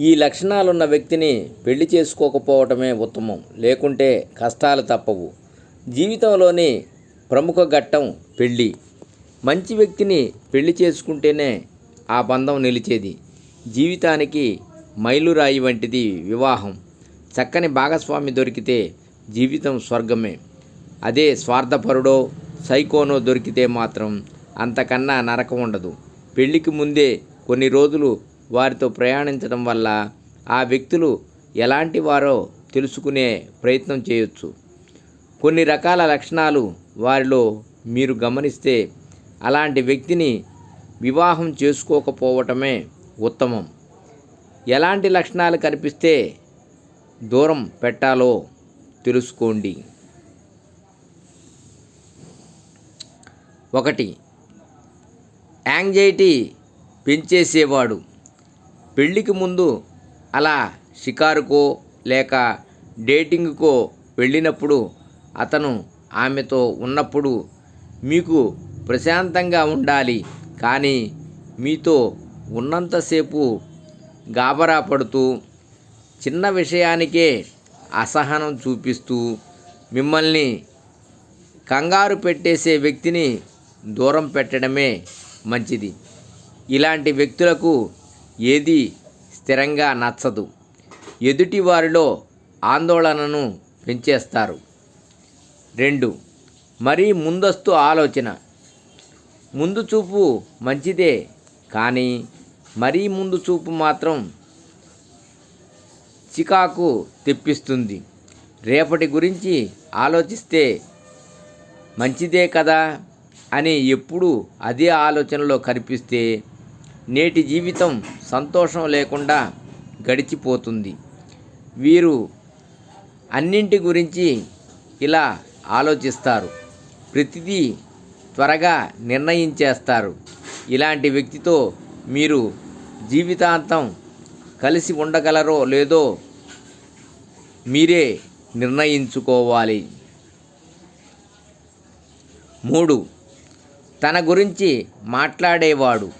ఈ లక్షణాలున్న వ్యక్తిని పెళ్ళి చేసుకోకపోవటమే ఉత్తమం. లేకుంటే కష్టాలు తప్పవు. జీవితంలోని ప్రముఖ ఘట్టం పెళ్ళి మంచి వ్యక్తిని పెళ్ళి చేసుకుంటేనే ఆ బంధం నిలిచేది. జీవితానికి మైలురాయి వంటిది వివాహం. చక్కని భాగస్వామి దొరికితే జీవితం స్వర్గమే. అదే స్వార్థపరుడో సైకోనో దొరికితే మాత్రం అంతకన్నా నరకం ఉండదు. పెళ్ళికి ముందే కొన్ని రోజులు వారితో ప్రయాణించడం వల్ల ఆ వ్యక్తులు ఎలాంటి వారో తెలుసుకునే ప్రయత్నం చేయొచ్చు. కొన్ని రకాల లక్షణాలు వారిలో మీరు గమనిస్తే అలాంటి వ్యక్తిని వివాహం చేసుకోకపోవటమే ఉత్తమం. ఎలాంటి లక్షణాలు కనిపిస్తే దూరం పెట్టాలో తెలుసుకోండి. ఒకటి యాంగ్జైటీ పెంచేసేవాడు. పెళ్ళికి ముందు అలా షికారుకో లేక డేటింగ్కో వెళ్ళినప్పుడు అతను ఆమెతో ఉన్నప్పుడు మీకు ప్రశాంతంగా ఉండాలి. కానీ మీతో ఉన్నంతసేపు గాబరా పడుతూ చిన్న విషయానికే అసహనం చూపిస్తూ మిమ్మల్ని కంగారు పెట్టేసే వ్యక్తిని దూరం పెట్టడమే మంచిది. ఇలాంటి వ్యక్తులకు ఏది స్థిరంగా నచ్చదు. ఎదుటి వారిలో ఆందోళనను పెంచేస్తారు. రెండు మరీ ముందస్తు ఆలోచన. ముందు చూపు మంచిదే కానీ మరీ ముందు చూపు మాత్రం చికాకు తెప్పిస్తుంది. రేపటి గురించి ఆలోచిస్తే మంచిదే కదా అని ఎప్పుడు అదే ఆలోచనలో కనిపిస్తే నేటి జీవితం సంతోషం లేకుండా గడిచిపోతుంది. వీరు అన్నింటి గురించి ఇలా ఆలోచిస్తారు. ప్రతిదీ త్వరగా నిర్ణయించేస్తారు. ఇలాంటి వ్యక్తితో మీరు జీవితాంతం కలిసి ఉండగలరో లేదో మీరే నిర్ణయించుకోవాలి. మూడు తన గురించి మాట్లాడేవాడు.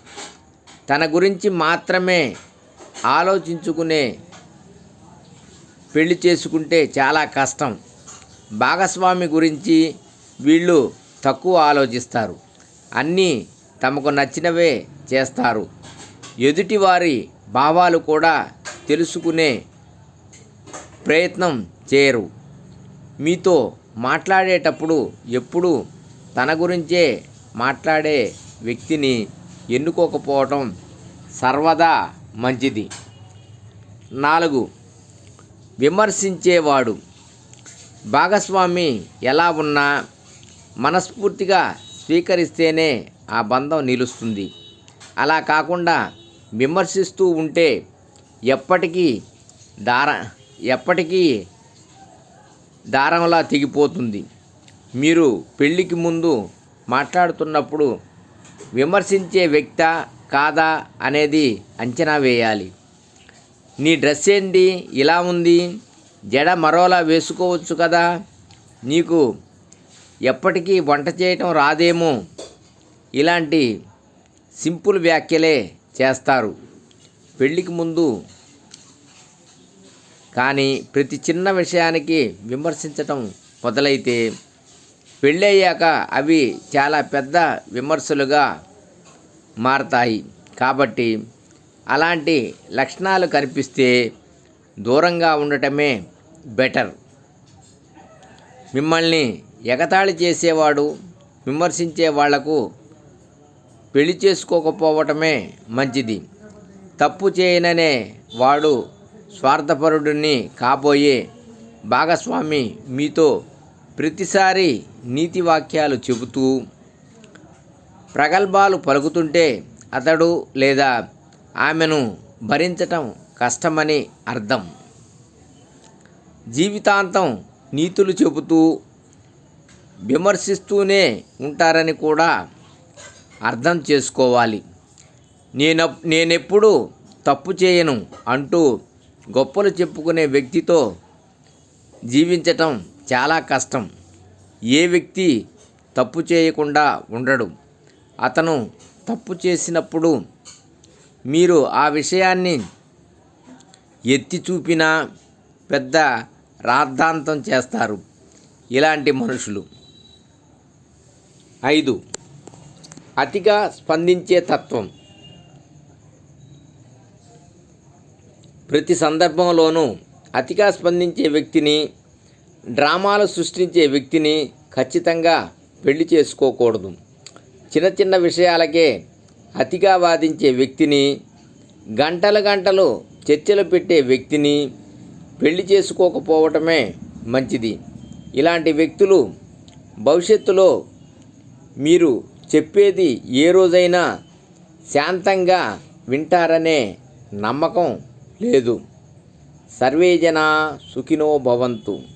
తన గురించి మాత్రమే ఆలోచించుకునే పెళ్ళి చేసుకుంటే చాలా కష్టం. భాగస్వామి గురించి వీళ్ళు తక్కువ ఆలోచిస్తారు. అన్నీ తమకు నచ్చినవే చేస్తారు. ఎదుటివారి భావాలు కూడా తెలుసుకునే ప్రయత్నం చేయరు. మీతో మాట్లాడేటప్పుడు ఎప్పుడు తన గురించే మాట్లాడే వ్యక్తిని ఎన్నుకోకపోవటం సర్వదా మంచిది. నాలుగు విమర్శించేవాడు. భాగస్వామి ఎలా ఉన్నా మనస్ఫూర్తిగా స్వీకరిస్తేనే ఆ బంధం నిలుస్తుంది. అలా కాకుండా విమర్శిస్తూ ఉంటే ఎప్పటికీ దార ఎప్పటికీ దారంలా తెగిపోతుంది. మీరు పెళ్ళికి ముందు మాట్లాడుతున్నప్పుడు విమర్శించే వ్యక్త కాదా అనేది అంచనా వేయాలి. నీ డ్రెస్ ఏంటి? ఇలా ఉంది. జడ మరోలా వేసుకోవచ్చు కదా? నీకు ఎప్పటికీ వంట చేయటం రాదేమో? ఇలాంటి సింపుల్ వ్యాఖ్యలే చేస్తారు. పెళ్ళికి ముందు కానీ ప్రతి చిన్న విషయానికి విమర్శించటం మొదలైతే పెళ్ళయ్యాక అవి చాలా పెద్ద విమర్శలుగా మారతాయి. కాబట్టి అలాంటి లక్షణాలు కనిపిస్తే దూరంగా ఉండటమే బెటర్. మిమ్మల్ని ఎగతాళి చేసేవాడు విమర్శించే వాళ్ళకు పెళ్ళి చేసుకోకపోవటమే మంచిది. తప్పు చేయననే వాడు స్వార్థపరుడిని కాబోయే భాగస్వామి మీతో ప్రతిసారి నీతి వాక్యాలు చెబుతూ ప్రగల్భాలు పలుకుతుంటే అతడు లేదా ఆమెను భరించటం కష్టమని అర్థం. జీవితాంతం నీతులు చెబుతూ విమర్శిస్తూనే ఉంటారని కూడా అర్థం చేసుకోవాలి. నేను నేనెప్పుడు తప్పు చేయను అంటూ గొప్పలు చెప్పుకునే వ్యక్తితో జీవించటం చాలా కష్టం. ఏ వ్యక్తి తప్పు చేయకుండా ఉండడు. అతను తప్పు చేసినప్పుడు మీరు ఆ విషయాన్ని ఎత్తి చూపినా పెద్ద రాద్ధాంతం చేస్తారు. ఇలాంటి మనుషులు. ఐదు. అతిగా స్పందించే తత్వం. ప్రతి సందర్భంలోనూ అతిగా స్పందించే వ్యక్తిని డ్రామాలు సృష్టించే వ్యక్తిని ఖచ్చితంగా పెళ్ళి చేసుకోకూడదు. చిన్న చిన్న విషయాలకే అతిగా వాదించే వ్యక్తిని గంటలు గంటలు చర్చలు పెట్టే వ్యక్తిని పెళ్ళి చేసుకోకపోవటమే మంచిది. ఇలాంటి వ్యక్తులు భవిష్యత్తులో మీరు చెప్పేది ఏ రోజైనా శాంతంగా వింటారనే నమ్మకం లేదు. సర్వేజన సుఖినో భవంతు.